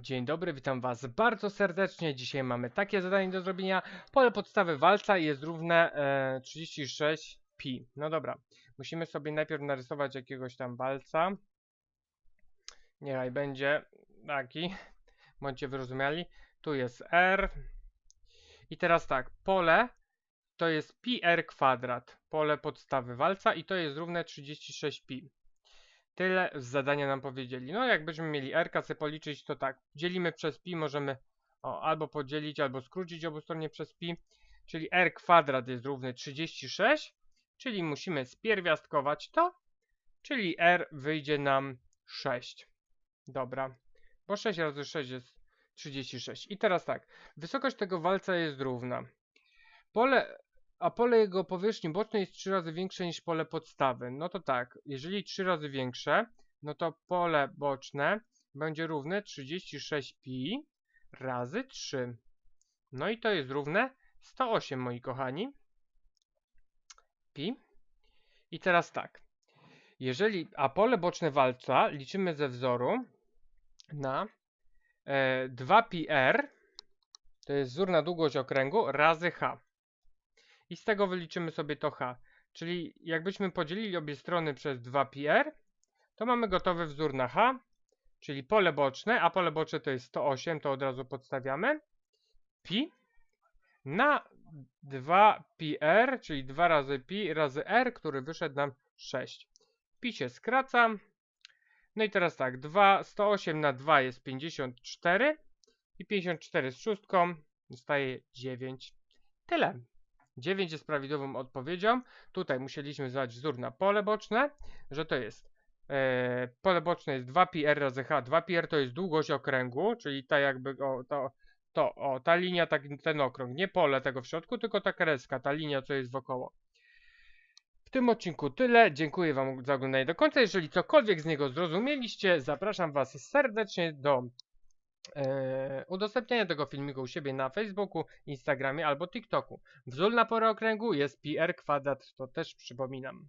Dzień dobry, witam Was bardzo serdecznie. Dzisiaj mamy takie zadanie do zrobienia. Pole podstawy walca jest równe e, 36 pi. No dobra, musimy sobie najpierw narysować jakiegoś tam walca. Niechaj będzie taki, bądźcie wyrozumiali. Tu jest r. I teraz tak, pole to jest pi r kwadrat. Pole podstawy walca i to jest równe 36 pi. Tyle z zadania nam powiedzieli. No, jakbyśmy mieli r sobie policzyć, to tak, dzielimy przez pi, możemy o, albo podzielić, albo skrócić obustronnie przez pi, czyli r kwadrat jest równy 36, czyli musimy spierwiastkować to, czyli r wyjdzie nam 6. Dobra, bo 6 razy 6 jest 36. I teraz tak, wysokość tego walca jest równa. Pole a pole jego powierzchni bocznej jest 3 razy większe niż pole podstawy. No to tak, jeżeli 3 razy większe, no to pole boczne będzie równe 36pi razy 3. No i to jest równe 108, moi kochani. Pi. I teraz tak. Jeżeli, a pole boczne walca liczymy ze wzoru na e, 2πr, to jest wzór na długość okręgu, razy h. I z tego wyliczymy sobie to h. Czyli jakbyśmy podzielili obie strony przez 2πr, to mamy gotowy wzór na h, czyli pole boczne, a pole boczne to jest 108, to od razu podstawiamy. Pi na 2πr, czyli 2 razy pi razy r, który wyszedł nam 6. Pi się skraca. No i teraz tak, 2, 108 na 2 jest 54 i 54 z szóstką zostaje 9. Tyle. 9 jest prawidłową odpowiedzią. Tutaj musieliśmy zadać wzór na pole boczne, że to jest e, pole boczne jest 2πr razy h. 2πr to jest długość okręgu, czyli ta jakby o, to, to, o, ta linia, tak, ten okrąg, nie pole tego w środku, tylko ta kreska, ta linia, co jest wokoło. W tym odcinku tyle. Dziękuję Wam za oglądanie do końca. Jeżeli cokolwiek z niego zrozumieliście, zapraszam Was serdecznie do e, udostępniania tego filmiku u siebie na Facebooku, Instagramie albo TikToku. Wzór na porę okręgu jest PR kwadrat, to też przypominam.